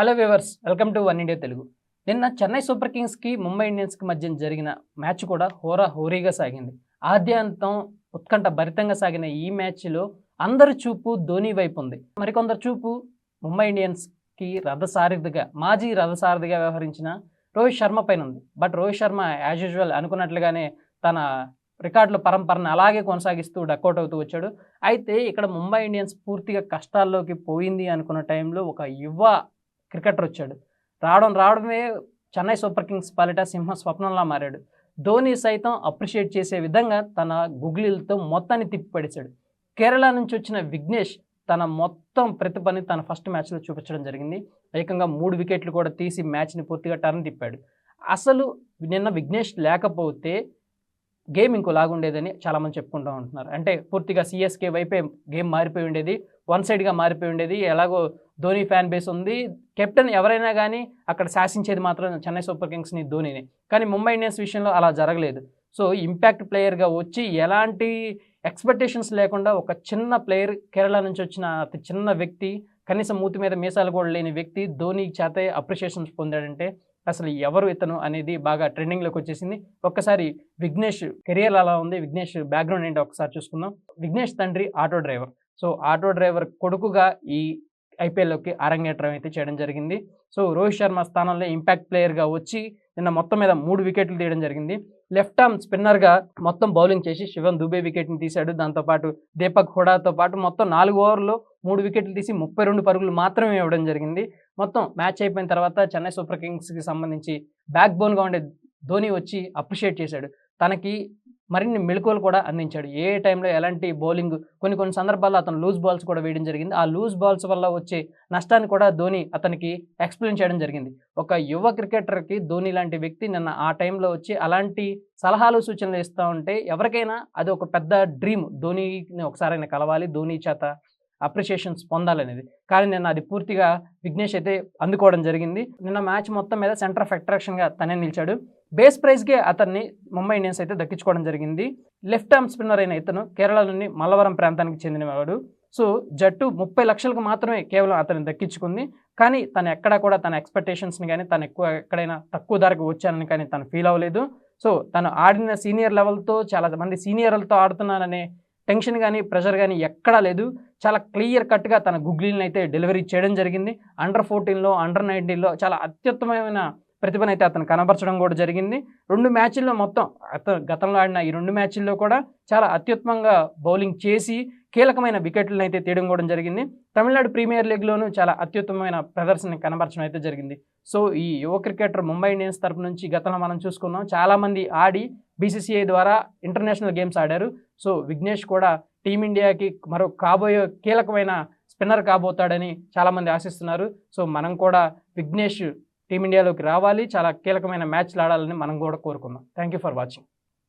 Hello viewers welcome to one India Telugu. నిన్న Chennai super కింగ్స్కి ముంబై ఇండియన్స్కి మధ్య జరిగిన మ్యాచ్ కూడా హోరా హోరీగా సాగింది. ఆద్యాంతం ఉత్కంఠ భరితంగా సాగిన ఈ మ్యాచ్లో అందరి చూపు ధోని వైపు ఉంది. మరికొందరు చూపు ముంబై ఇండియన్స్కి రథసారథిగా మాజీ రథసారథిగా వ్యవహరించిన రోహిత్ శర్మ పైన ఉంది. But Rohit Sharma as usual అనుకున్నట్లుగానే తన రికార్డుల పరంపరను అలాగే కొనసాగిస్తూ డక్అవుట్ అవుతూ వచ్చాడు. అయితే ఇక్కడ ముంబై ఇండియన్స్ పూర్తిగా కష్టాల్లోకి పోయింది అనుకున్న టైంలో ఒక యువ క్రికెటర్ వచ్చాడు. రావడం రావడమే చెన్నై సూపర్ కింగ్స్ పాలిట సింహ స్వప్నంలా మారాడు. ధోని సైతం అప్రిషియేట్ చేసే విధంగా తన గుగ్లీలతో మొత్తాన్ని తిప్పిపడేశాడు. కేరళ నుంచి వచ్చిన విఘ్నేష్ తన మొత్తం ప్రతిభని తన ఫస్ట్ మ్యాచ్లో చూపించడం జరిగింది. ఏకంగా మూడు వికెట్లు కూడా తీసి మ్యాచ్ని పూర్తిగా టర్న్ తిప్పాడు. అసలు నిన్న విఘ్నేష్ లేకపోతే గేమ్ ఇంకో లాగుండేదని చాలామంది చెప్పుకుంటూ ఉంటున్నారు. అంటే పూర్తిగా సిఎస్కే వైపే గేమ్ మారిపోయి ఉండేది. వన్ సైడ్గా మారిపోయి ఉండేది. ఎలాగో ధోని ఫ్యాన్ బేస్ ఉంది. కెప్టెన్ ఎవరైనా కానీ అక్కడ శాసించేది మాత్రం చెన్నై సూపర్ కింగ్స్ని ధోనిని. కానీ ముంబై ఇండియన్స్ విషయంలో అలా జరగలేదు. సో ఇంపాక్ట్ ప్లేయర్గా వచ్చి ఎలాంటి ఎక్స్పెక్టేషన్స్ లేకుండా ఒక చిన్న ప్లేయర్ కేరళ నుంచి వచ్చిన అతి చిన్న వ్యక్తి కనీసం మూతి మీద మీసాలు కూడా లేని వ్యక్తి ధోని చేతే అప్రిషియేషన్స్ పొందాడంటే అసలు ఎవరు ఇతను అనేది బాగా ట్రెండింగ్లోకి వచ్చేసింది. ఒక్కసారి విఘ్నేష్ కెరియర్ అలా ఉంది. విఘ్నేష్ బ్యాక్గ్రౌండ్ ఏంటో ఒకసారి చూసుకుందాం. విఘ్నేష్ తండ్రి auto driver. So auto driver కొడుకుగా ఈ ఐపీఎల్లోకి అరంగేట్రం అయితే చేయడం జరిగింది. సో రోహిత్ శర్మ స్థానంలో ఇంపాక్ట్ ప్లేయర్గా వచ్చి నిన్న మొత్తం మీద మూడు వికెట్లు తీయడం జరిగింది. లెఫ్ట్ ఆర్మ్ స్పిన్నర్గా మొత్తం బౌలింగ్ చేసి శివన్ దుబే వికెట్ని తీశాడు. దాంతోపాటు దీపక్ హుడాతో పాటు మొత్తం నాలుగు ఓవర్లో మూడు వికెట్లు తీసి ముప్పై రెండు పరుగులు మాత్రమే ఇవ్వడం జరిగింది. మొత్తం మ్యాచ్ అయిపోయిన తర్వాత చెన్నై సూపర్ కింగ్స్కి సంబంధించి బ్యాక్ బోన్గా ఉండే ధోని వచ్చి అప్రిషియేట్ చేశాడు. తనకి మరిన్ని మెళుకువలు కూడా అందించాడు. ఏ టైంలో ఎలాంటి బౌలింగ్ కొన్ని కొన్ని సందర్భాల్లో అతను లూజ్ బాల్స్ కూడా వేయడం జరిగింది. ఆ లూజ్ బాల్స్ వల్ల వచ్చే నష్టాన్ని కూడా ధోని అతనికి ఎక్స్ప్లెయిన్ చేయడం జరిగింది. ఒక యువ క్రికెటర్కి ధోని లాంటి వ్యక్తి నిన్న ఆ టైంలో వచ్చి అలాంటి సలహాలు సూచనలు ఇస్తూ ఉంటే ఎవరికైనా అది ఒక పెద్ద డ్రీమ్. ధోనిని ఒకసారి కలవాలి. ధోని చేత అప్రిషియేషన్స్ పొందాలనేది. కానీ నేను అది పూర్తిగా విఘ్నేష్ అయితే అందుకోవడం జరిగింది. నిన్న మ్యాచ్ మొత్తం మీద సెంటర్ ఆఫ్ అట్రాక్షన్గా తనే నిలిచాడు. బేస్ ప్రైజ్కే అతన్ని ముంబై ఇండియన్స్ అయితే దక్కించుకోవడం జరిగింది. లెఫ్ట్ ఆర్మ్ స్పిన్నర్ అయిన ఇతను కేరళలోని మల్లవరం ప్రాంతానికి చెందినవాడు. సో జట్టు ముప్పై లక్షలకు మాత్రమే కేవలం అతన్ని దక్కించుకుంది. కానీ తను ఎక్కడా కూడా తన ఎక్స్పెక్టేషన్స్ని కానీ తను ఎక్కువ ఎక్కడైనా తక్కువ ధరకు వచ్చానని కానీ తను ఫీల్ అవ్వలేదు. సో తను ఆడిన సీనియర్ లెవెల్తో చాలా మంది సీనియర్లతో ఆడుతున్నాననే టెన్షన్ కానీ ప్రెషర్ కానీ ఎక్కడా లేదు. చాలా క్లియర్ కట్గా తన గుగ్లీని అయితే డెలివరీ చేయడం జరిగింది. అండర్ ఫోర్టీన్లో అండర్ నైన్టీన్లో చాలా అత్యుత్తమమైన ప్రతిభను అయితే అతను కనబరచడం కూడా జరిగింది. రెండు మ్యాచ్ల్లో మొత్తం అతను గతంలో ఆడిన ఈ రెండు మ్యాచ్ల్లో కూడా చాలా అత్యుత్తమంగా బౌలింగ్ చేసి కీలకమైన వికెట్లను అయితే తీయడం కూడా జరిగింది. తమిళనాడు ప్రీమియర్ లీగ్లోనూ చాలా అత్యుత్తమమైన ప్రదర్శన కనబరచడం అయితే జరిగింది. సో ఈ యువ క్రికెటర్ ముంబై ఇండియన్స్ తరపు నుంచి గతంలో మనం చూసుకున్నాం చాలామంది ఆడి బీసీసీఐ ద్వారా ఇంటర్నేషనల్ గేమ్స్ ఆడారు. సో విఘ్నేష్ కూడా టీమిండియాకి మరో కాబోయే కీలకమైన స్పిన్నర్ కాబోతాడని చాలామంది ఆశిస్తున్నారు. సో మనం కూడా విఘ్నేష్ టీమిండియాలోకి రావాలి. చాలా కీలకమైన మ్యాచ్లు ఆడాలని మనం కూడా కోరుకుందాం. Thank you for watching